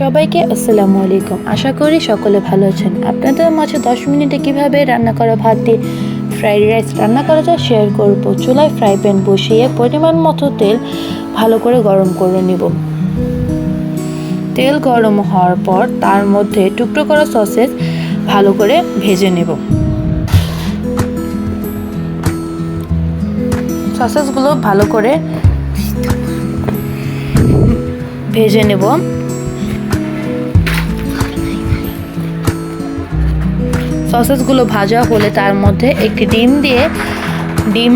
সবাইকে আসসালামু আলাইকুম। আশা করি সকলে ভালো আছেন। আপনাদের মাঝে দশ মিনিটে কীভাবে রান্না করা ভাত দিয়ে ফ্রাইড রাইস রান্না করা যায় শেয়ার করব। চুলায় ফ্রাই প্যান বসিয়ে পরিমাণ মতো তেল ভালো করে গরম করে নিব। তেল গরম হওয়ার পর তার মধ্যে টুকরো করা সসেস ভালো করে ভেজে নেব। সসেসগুলো ভালো করে ভেজে নেব। সসেসগুলো ভাজা হলে তার মধ্যে একটি ডিম দিয়ে ডিম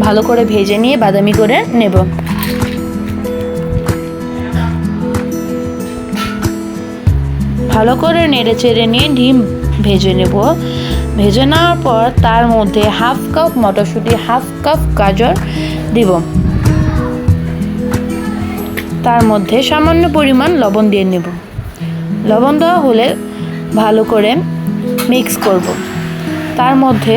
ভালো করে ভেজে নিয়ে বাদামি করে নেব। ভালো করে নেড়ে চেড়ে নিয়ে ডিম ভেজে নেব। ভেজে নেওয়ার পর তার মধ্যে হাফ কাপ মটরশুঁটি, হাফ কাপ গাজর দিব। তার মধ্যে সামান্য পরিমাণ লবণ দিয়ে নেব। লবণ দেওয়া হলে ভালো করে মিক্স করব। তার মধ্যে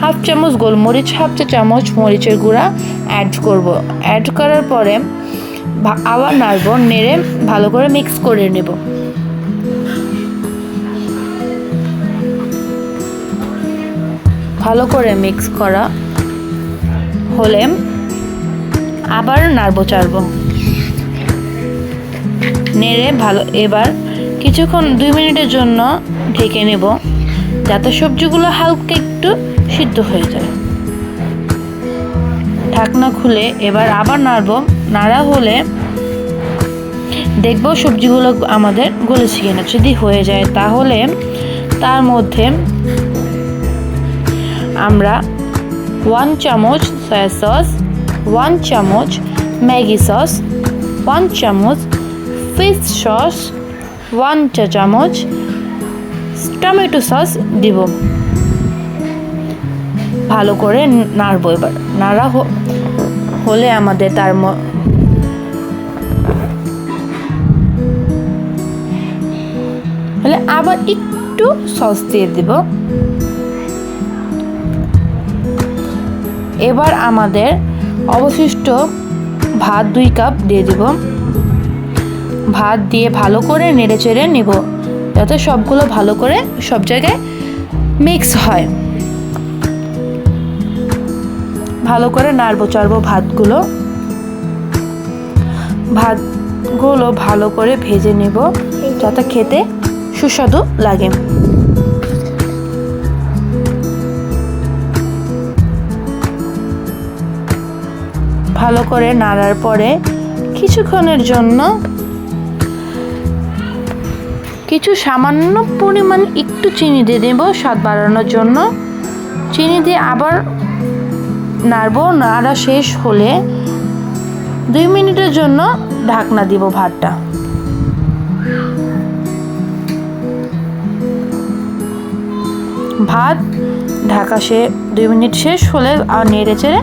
হাফ চামচ গোলমরিচ, হাফ চা চামচ মরিচের গুঁড়া অ্যাড করব। অ্যাড করার পরে আবার নাড়ব, নেড়ে ভালো করে মিক্স করে নেব। ভালো করে মিক্স করা হলে আবার নাড়বো, চাড়বো। নেড়ে ভালো, এবার কিছুক্ষণ দুই মিনিটের জন্য ঢেকে নেব, যাতে সবজিগুলো হালকা একটু সিদ্ধ হয়ে যায়। ঢাকনা খুলে এবার আবার নাড়বো। নাড়া হলে দেখব সবজিগুলো আমাদের গলেছে কিনা। যদি হয়ে যায় তাহলে তার মধ্যে আমরা ওয়ান চামচ সয়া সস ওয়ান চামচ ম্যাগি সস ওয়ান চামচ ফিশ সস ওয়ান চা চামচ টমেটো সস দিব। ভালো করে নাড়বো এবার। নাড়া হলে আমাদের তার হলে আবার একটু সস দিয়ে দিব। এবার আমাদের অবশিষ্ট ভাত দুই কাপ দিয়ে দিব। ভাত দিয়ে ভালো করে নেড়ে চেড়ে নেব, যাতে সবগুলো ভালো করে সব জায়গায় মিক্স হয়। ভালো করে নাড়বো, চাড়বো ভাতগুলো। ভাতগুলো ভালো করে ভেজে নেব, যাতে খেতে সুস্বাদু লাগে। ভালো করে নাড়ার পরে কিছুক্ষণের জন্য কিছু সামান্য পরিমাণ একটু চিনি দিয়ে দেবো স্বাদ বাড়ানোর জন্য। চিনি দিয়ে আবার নাড়বো, নাড়া শেষ হলে দুই মিনিটের জন্য ঢাকনা দিব ভাতটা। ভাত ঢাকা সে দুই মিনিট শেষ হলে আর নেড়ে চেড়ে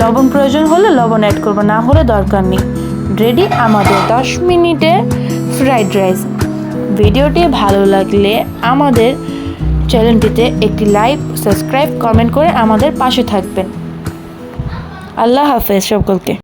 লবণ প্রয়োজন হলে লবণ অ্যাড করব, না হলে দরকার নেই। রেডি আমাদের দশ মিনিটের ফ্রাইড রাইস ভিডিওটি ভালো লাগলে আমাদের চ্যানেলটিতে একটি লাইক সাবস্ক্রাইব কমেন্ট করে আমাদের পাশে থাকবেন। আল্লাহ হাফেজ সকলকে।